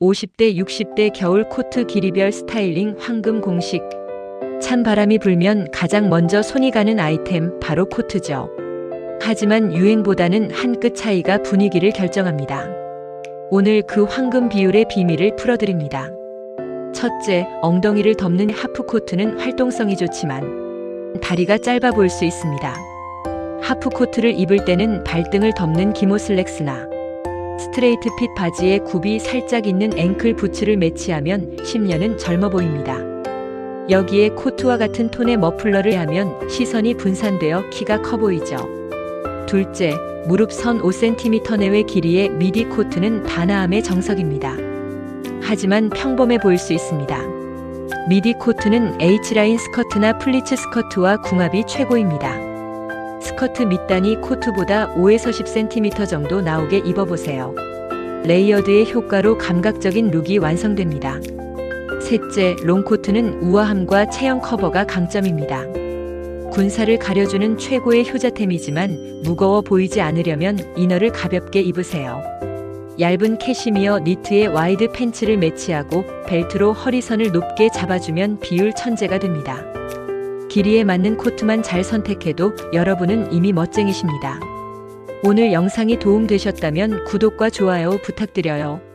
50대, 60대 겨울 코트 길이별 스타일링 황금 공식. 찬 바람이 불면 가장 먼저 손이 가는 아이템 바로 코트죠. 하지만 유행보다는 한 끗 차이가 분위기를 결정합니다. 오늘 그 황금 비율의 비밀을 풀어드립니다. 첫째, 엉덩이를 덮는 하프 코트는 활동성이 좋지만 다리가 짧아 보일 수 있습니다. 하프 코트를 입을 때는 발등을 덮는 기모 슬랙스나 스트레이트 핏 바지에 굽이 살짝 있는 앵클 부츠를 매치하면 10년은 젊어 보입니다. 여기에 코트와 같은 톤의 머플러를 하면 시선이 분산되어 키가 커 보이죠. 둘째, 무릎 선 5cm 내외 길이의 미디 코트는 단아함의 정석입니다. 하지만 평범해 보일 수 있습니다. 미디 코트는 H라인 스커트나 플리츠 스커트와 궁합이 최고입니다. 스커트 밑단이 코트보다 5에서 10cm 정도 나오게 입어보세요. 레이어드의 효과로 감각적인 룩이 완성됩니다. 셋째, 롱코트는 우아함과 체형 커버가 강점입니다. 군사를 가려주는 최고의 효자템이지만 무거워 보이지 않으려면 이너를 가볍게 입으세요. 얇은 캐시미어 니트에 와이드 팬츠를 매치하고 벨트로 허리선을 높게 잡아주면 비율 천재가 됩니다. 길이에 맞는 코트만 잘 선택해도 여러분은 이미 멋쟁이십니다. 오늘 영상이 도움되셨다면 구독과 좋아요 부탁드려요.